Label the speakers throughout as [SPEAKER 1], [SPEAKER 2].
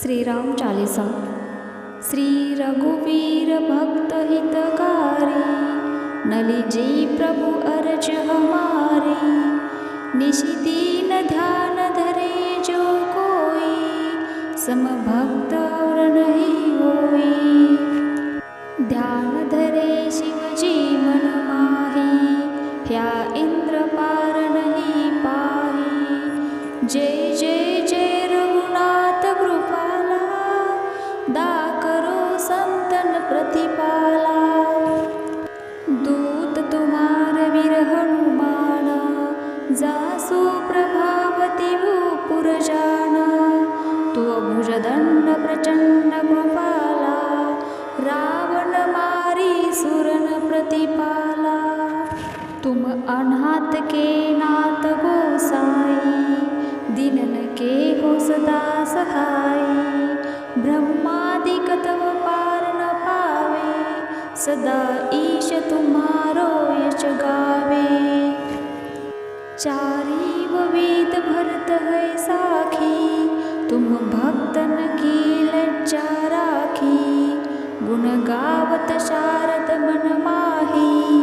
[SPEAKER 1] श्रीराम चालीसा श्री रघुवीर भक्त हितकारी नलिजी प्रभु अर्ज हमारी निशिदी न ध्यान धरे जो कोई सम भक्त और नहीं होई, ध्यान धरे शिवजी मन माही प्या Gopala. सदा ईश यचगावे गावे वेद भरत है साखी तुम भक्तन की लज्जा राखी गुण गावत शारद मन माही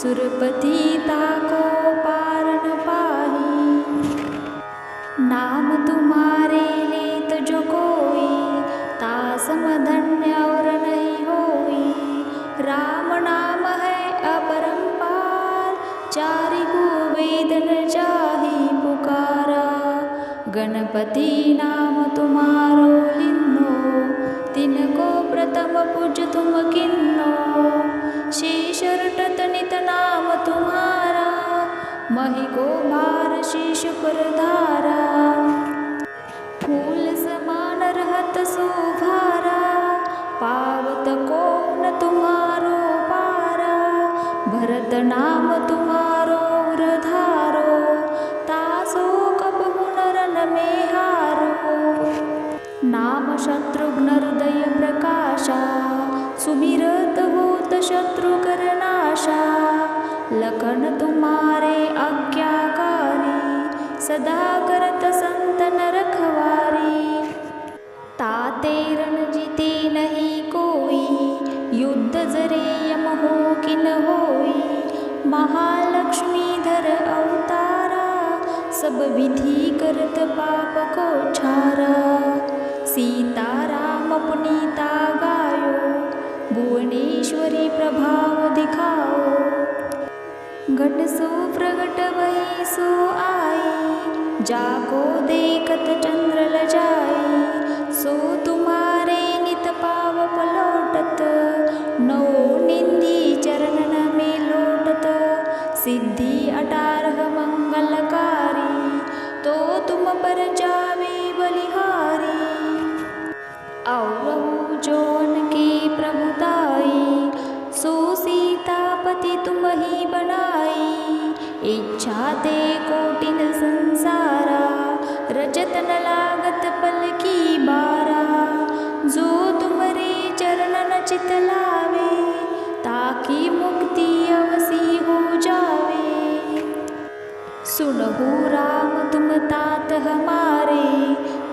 [SPEAKER 1] सुरपति ताको पारण पाही नाम तुम्हारे लेत जो कोई तासमध राम नाम है अपरंपार चारिगो वेदन न जाहि पुकारा गणपति नाम तुम्हारो हिन्नो तिनको प्रथम पूज तुम किन्नो शेष नित नाम तुम्हारा महि भार शेष पर धारा नाम रधारो तासो मे नमेहारो नाम शत्रुघ्न हृदय प्रकाशा सुमिरत भूत नाशा लखन तुमारे अज्ञाकारी सदा सब विधि करत पाप को छारा सीताराम पुनीता गायो भुवनेश्वरी प्रभाव दिखाओ घट सो प्रगट वही सो आई जाको देखत चंद्र लजाई सो तुम्हारा चित लावे ताकी मुक्ती अवसी हो जावे सुनहु राम तुम तात हमारे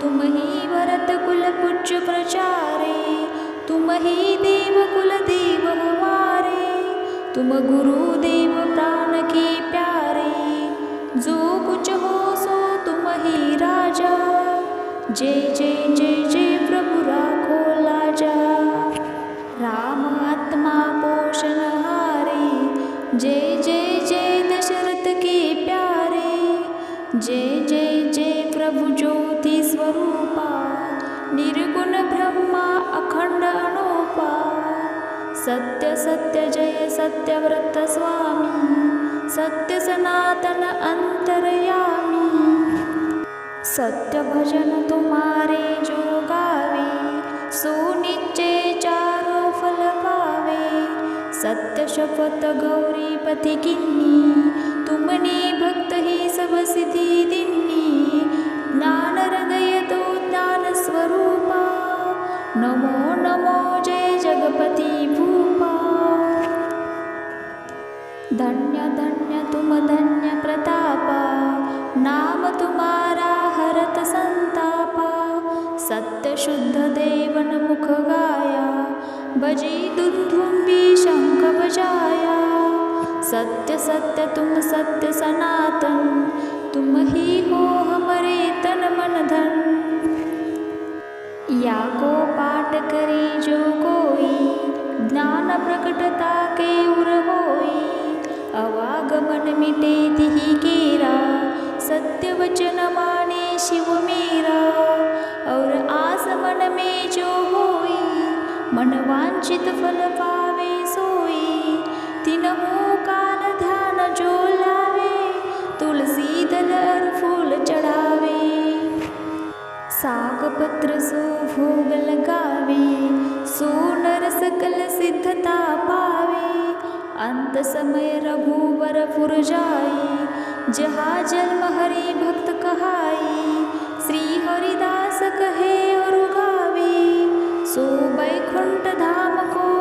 [SPEAKER 1] तुम ही भरत कुल पुज प्रचारे तुम ही देव कुल देव हमारे तुम गुरुदेव प्राण के प्यारे जो कुछ हो सो तुम ही राजा जय जय जय निर्गुण ब्रह्मा अखंड अनोपा सत्य सत्य जय सत्यव्रत स्वामी सत्य सनातन अंतरयामी सत्य भजन तुम्हारे जो गावे सुनिचे चारो फल पावे सत्य शपथ गौरी पथिकिनी तुमने भक्त ही सब सिद्धि नमो नमो जय जगपति पूपा धन्य धन्य तुम धन्य प्रतापा नाम गाया बजी सत्यशुद्धदेवनमुखगाया शंख बजाया सत्य सत्य तुम सनातन तुम हमरे तन मन धन या को करे जो कोई ज्ञान प्रकटता के उर होई अवागमन मिटे तिही केरा सत्य वचन माने शिव मेरा और आस मन में जो होई मन वांछित फल पावे सोई तिन सागपत्र सो भोग लगावे सोनर सकल सिद्धता पावे अंत समय रघुवर पुर जाई जहा जन्म हरि भक्त कहाई श्री हरिदास कहे और गावे सो बैकुंठ धाम को